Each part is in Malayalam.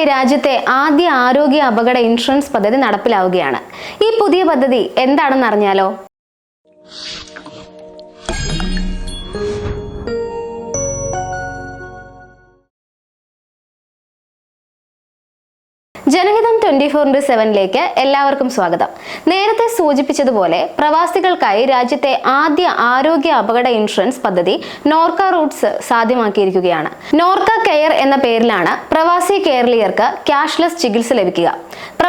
പ്രവാസികൾക്കായി രാജ്യത്തെ ആദ്യ ആരോഗ്യ അപകട ഇൻഷുറൻസ് പദ്ധതി നടപ്പിലാവുകയാണ്. ഈ പുതിയ പദ്ധതി എന്താണെന്ന് അറിഞ്ഞാലോ ട്വന്റി ഫോർ ഇന്റു സെവനിലേക്ക് എല്ലാവർക്കും സ്വാഗതം. നേരത്തെ സൂചിപ്പിച്ചതുപോലെ പ്രവാസികൾക്കായി രാജ്യത്തെ ആദ്യ ആരോഗ്യ അപകട ഇൻഷുറൻസ് പദ്ധതി നോർക്ക റൂട്ട്സ് സാധ്യമാക്കിയിരിക്കുകയാണ്. നോർക്ക കെയർ എന്ന പേരിലാണ് പ്രവാസി കേരളീയർക്ക് ക്യാഷ്ലെസ് ചികിത്സ ലഭിക്കുക.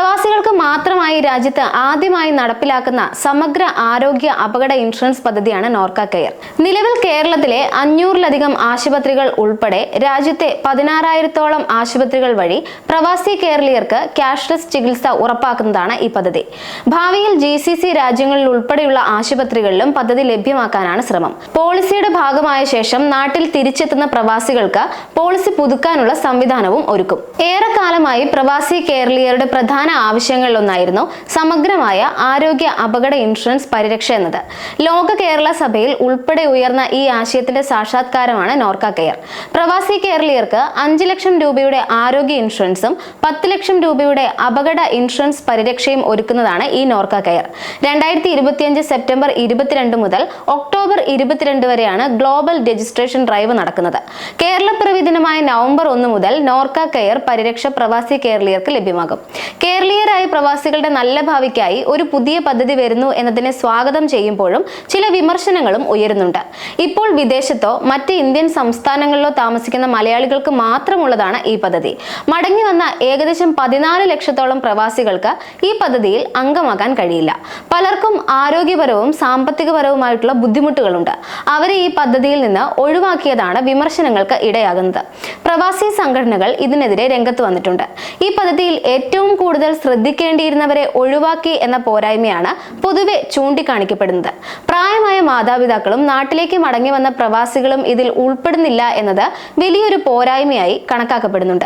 പ്രവാസികൾക്ക് മാത്രമായി രാജ്യത്ത് ആദ്യമായി നടപ്പിലാക്കുന്ന സമഗ്ര ആരോഗ്യ അപകട ഇൻഷുറൻസ് പദ്ധതിയാണ് നോർക്ക കെയർ. നിലവിൽ കേരളത്തിലെ അഞ്ഞൂറിലധികം ആശുപത്രികൾ ഉൾപ്പെടെ രാജ്യത്തെ പതിനാറായിരത്തോളം ആശുപത്രികൾ വഴി പ്രവാസി കേരളീയർക്ക് ക്യാഷ്ലെസ് ചികിത്സ ഉറപ്പാക്കുന്നതാണ് ഈ പദ്ധതി. ഭാവിയിൽ ജി സി സി രാജ്യങ്ങളിൽ ഉൾപ്പെടെയുള്ള ആശുപത്രികളിലും പദ്ധതി ലഭ്യമാക്കാനാണ് ശ്രമം. പോളിസിയുടെ ഭാഗമായ ശേഷം നാട്ടിൽ തിരിച്ചെത്തുന്ന പ്രവാസികൾക്ക് പോളിസി പുതുക്കാനുള്ള സംവിധാനവും ഒരുക്കും. ഏറെക്കാലമായി പ്രവാസി കേരളീയരുടെ പ്രധാന ആവശ്യങ്ങളിലൊന്നായിരുന്നു സമഗ്രമായ ആരോഗ്യ അപകട ഇൻഷുറൻസ് പരിരക്ഷ എന്നത്. ലോക കേരള സഭയിൽ ഉൾപ്പെടെ ഉയർന്ന ഈ ആശയത്തിന്റെ സാക്ഷാത്കാരമാണ് നോർക്ക കെയർ. പ്രവാസി കേരളീയർക്ക് അഞ്ച് ലക്ഷം രൂപയുടെ ആരോഗ്യ ഇൻഷുറൻസും പത്ത് ലക്ഷം രൂപയുടെ അപകട ഇൻഷുറൻസ് പരിരക്ഷയും ഒരുക്കുന്നതാണ് ഈ നോർക്ക കെയർ. രണ്ടായിരത്തി ഇരുപത്തിയഞ്ച് സെപ്റ്റംബർ ഇരുപത്തിരണ്ട് മുതൽ ഒക്ടോബർ ഇരുപത്തിരണ്ട് വരെയാണ് ഗ്ലോബൽ രജിസ്ട്രേഷൻ ഡ്രൈവ് നടക്കുന്നത്. കേരളപ്പിറവി ദിനമായ നവംബർ ഒന്ന് മുതൽ നോർക്ക കെയർ പരിരക്ഷ പ്രവാസി കേരളീയർക്ക് ലഭ്യമാകും. കേരളീയരായ പ്രവാസികളുടെ നല്ല ഭാവിക്കായി ഒരു പുതിയ പദ്ധതി വരുന്നു എന്നതിനെ സ്വാഗതം ചെയ്യുമ്പോഴും ചില വിമർശനങ്ങളും ഉയരുന്നുണ്ട്. ഇപ്പോൾ വിദേശത്തോ മറ്റ് ഇന്ത്യൻ സംസ്ഥാനങ്ങളിലോ താമസിക്കുന്ന മലയാളികൾക്ക് മാത്രമുള്ളതാണ് ഈ പദ്ധതി. മടങ്ങി വന്ന ഏകദേശം പതിനാല് ലക്ഷത്തോളം പ്രവാസികൾക്ക് ഈ പദ്ധതിയിൽ അംഗമാകാൻ കഴിയില്ല. പലർക്കും ആരോഗ്യപരവും സാമ്പത്തികപരവുമായിട്ടുള്ള ബുദ്ധിമുട്ടുകളുണ്ട്. അവരെ ഈ പദ്ധതിയിൽ നിന്ന് ഒഴിവാക്കിയതാണ് വിമർശനങ്ങൾക്ക് ഇടയാകുന്നത്. പ്രവാസി സംഘടനകൾ ഇതിനെതിരെ രംഗത്ത് വന്നിട്ടുണ്ട്. ഈ പദ്ധതിയിൽ ഏറ്റവും കൂടുതൽ ശ്രദ്ധിക്കേണ്ടിയിരുന്നവരെ ഒഴിവാക്കി എന്ന പോരായ്മയാണ് പൊതുവെ ചൂണ്ടിക്കാണിക്കപ്പെടുന്നത്. പ്രായമായ മാതാപിതാക്കളും നാട്ടിലേക്ക് മടങ്ങി വന്ന പ്രവാസികളും ഇതിൽ ഉൾപ്പെടുന്നില്ല എന്നത് വലിയൊരു പോരായ്മയായി കണക്കാക്കപ്പെടുന്നുണ്ട്.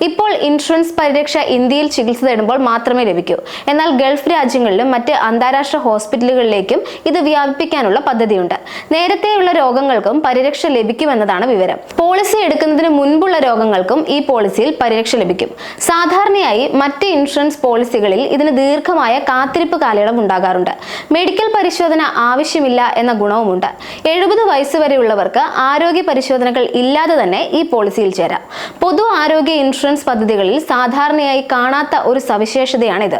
ഇപ്പോൾ ഇൻഷുറൻസ് പരിരക്ഷ ഇന്ത്യയിൽ ചികിത്സ തേടുമ്പോൾ മാത്രമേ ലഭിക്കൂ. എന്നാൽ ഗൾഫ് രാജ്യങ്ങളിലും മറ്റ് അന്താരാഷ്ട്ര ഹോസ്പിറ്റലുകളിലേക്കും ഇത് വ്യാപിപ്പിക്കാനുള്ള പദ്ധതിയുണ്ട്. നേരത്തെയുള്ള രോഗങ്ങൾക്കും പരിരക്ഷ ലഭിക്കുമെന്നതാണ് വിവരം. പോളിസി എടുക്കുന്നതിന് മുൻപുള്ള രോഗങ്ങൾക്കും ഈ പോളിസിയിൽ പരിരക്ഷ ലഭിക്കും. സാധാരണയായി മറ്റ് ഇൻഷുറൻസ് പോളിസികളിൽ ഇതിന് ദീർഘമായ കാത്തിരിപ്പ് കാലയളവ് ഉണ്ടാകാറുണ്ട്. മെഡിക്കൽ പരിശോധന ആവശ്യമില്ല എന്ന ഗുണവുമുണ്ട്. എഴുപത് വയസ്സ് വരെയുള്ളവർക്ക് ആരോഗ്യ പരിശോധനകൾ ഇല്ലാതെ തന്നെ ഈ പോളിസിയിൽ ചേരാം. പൊതു ആരോഗ്യ ഇൻഷുറൻസ് പദ്ധതികളിൽ സാധാരണയായി കാണാത്ത ഒരു സവിശേഷതയാണിത്.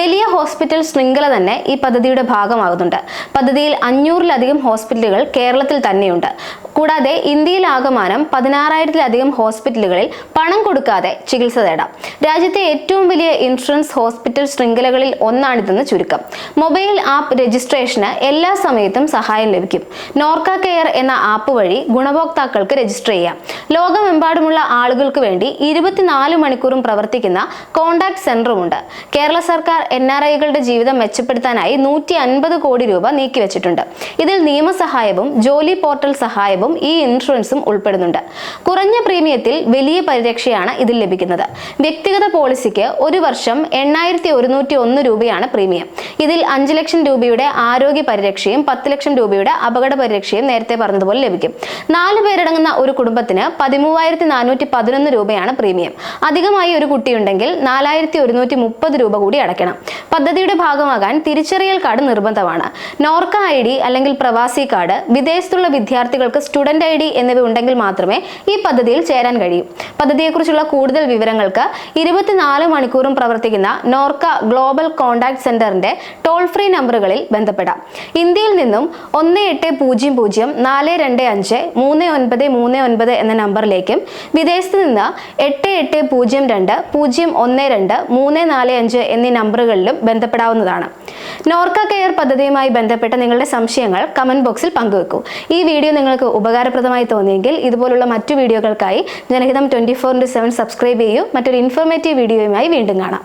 വലിയ ഹോസ്പിറ്റൽ ശൃംഖല തന്നെ ഈ പദ്ധതിയുടെ ഭാഗമാകുന്നുണ്ട്. പദ്ധതിയിൽ അഞ്ഞൂറിലധികം ഹോസ്പിറ്റലുകൾ കേരളത്തിൽ തന്നെയുണ്ട്. കൂടാതെ ഇന്ത്യയിലാകമാനം പതിനാറായിരത്തിലധികം ഹോസ്പിറ്റലുകളിൽ പണം കൊടുക്കാതെ ചികിത്സ തേടാം രാജ്യത്തെ ഏറ്റവും വലിയ ഇൻഷുറൻസ് ഹോസ്പിറ്റൽ ശൃംഖലകളിൽ ഒന്നാണിതെന്ന് ചുരുക്കം. മൊബൈൽ ആപ്പ് രജിസ്ട്രേഷന് എല്ലാ സമയത്തും സഹായം ലഭിക്കും. നോർക്ക കെയർ എന്ന ആപ്പ് വഴി ഗുണഭോക്താക്കൾക്ക് രജിസ്റ്റർ ചെയ്യാം. ലോകമെമ്പാടുമുള്ള ആളുകൾക്ക് വേണ്ടി ഇരുപത്തിനാല് മണിക്കൂറും പ്രവർത്തിക്കുന്ന കോണ്ടാക്ട് സെന്ററുമുണ്ട്. കേരള സർക്കാർ എൻ ആർ ഐകളുടെ ജീവിതം മെച്ചപ്പെടുത്താനായി നൂറ്റി അൻപത് കോടി രൂപ നീക്കിവച്ചിട്ടുണ്ട്. ഇതിൽ നിയമസഹായവും ജോലി പോർട്ടൽ സഹായവും ഈ ഇൻഷുറൻസും ഉൾപ്പെടുന്നുണ്ട്. കുറഞ്ഞ പ്രീമിയത്തിൽ വലിയ പരിരക്ഷയാണ് ഇതിൽ ലഭിക്കുന്നത്. വ്യക്തിഗത പോളിസിക്ക് ഒരു വർഷം എണ്ണായിരത്തി ഒരുന്നൂറ്റി ഒന്ന് രൂപയാണ് പ്രീമിയം. ഇതിൽ അഞ്ച് ലക്ഷം രൂപയുടെ ആരോഗ്യ പരിരക്ഷയും പത്ത് ലക്ഷം രൂപയുടെ അപകട പരിരക്ഷയും നേരത്തെ പറഞ്ഞതുപോലെ ലഭിക്കും. നാല് പേരടങ്ങുന്ന ഒരു കുടുംബത്തിന് പതിമൂവായിരത്തി നാനൂറ്റി പതിനൊന്ന് രൂപയാണ് പ്രീമിയം. അധികമായി ഒരു കുട്ടിയുണ്ടെങ്കിൽ നാലായിരത്തി ഒരുന്നൂറ്റി മുപ്പത് രൂപ കൂടി അടയ്ക്കണം. പദ്ധതിയുടെ ഭാഗമാകാൻ തിരിച്ചറിയൽ കാർഡ് നിർബന്ധമാണ്. നോർക്ക ഐ ഡി അല്ലെങ്കിൽ പ്രവാസി കാർഡ് വിദേശത്തുള്ള വിദ്യാർത്ഥികൾക്ക് സ്റ്റുഡന്റ് ഐ ഡി എന്നിവ ഉണ്ടെങ്കിൽ മാത്രമേ ഈ പദ്ധതിയിൽ ചേരാൻ കഴിയൂ. പദ്ധതിയെക്കുറിച്ചുള്ള കൂടുതൽ വിവരങ്ങൾക്ക് ഇരുപത്തിനാല് മണിക്കൂറും പ്രവർത്തിക്കുന്ന നോർക്ക ഗ്ലോബൽ കോൺടാക്ട് സെന്ററിന്റെ ടോൾ ഫ്രീ നമ്പറുകളിൽ ബന്ധപ്പെടാം. ഇന്ത്യയിൽ നിന്നും ഒന്ന് എട്ട് പൂജ്യം പൂജ്യം നാല് രണ്ട് അഞ്ച് മൂന്ന് ഒൻപത് മൂന്ന് ഒൻപത് എന്ന നമ്പറിലേക്കും വിദേശത്ത് നിന്ന് എട്ട് എട്ട് പൂജ്യം രണ്ട് പൂജ്യം ഒന്ന് രണ്ട് മൂന്ന് നാല് അഞ്ച് എന്നീ നമ്പറുകളിലും ബന്ധപ്പെടാവുന്നതാണ്. നോർക്ക കെയർ പദ്ധതിയുമായി ബന്ധപ്പെട്ട നിങ്ങളുടെ സംശയങ്ങൾ കമന്റ് ബോക്സിൽ പങ്കുവെക്കൂ. ഈ വീഡിയോ നിങ്ങൾക്ക് ഉപകാരപ്രദമായി തോന്നിയെങ്കിൽ ഇതുപോലുള്ള മറ്റു വീഡിയോകൾക്കായി Janahitham twenty four into seven subscribe ചെയ്യൂ. മറ്റൊരു ഇൻഫോർമേറ്റീവ് വീഡിയോയുമായി വീണ്ടും കാണാം.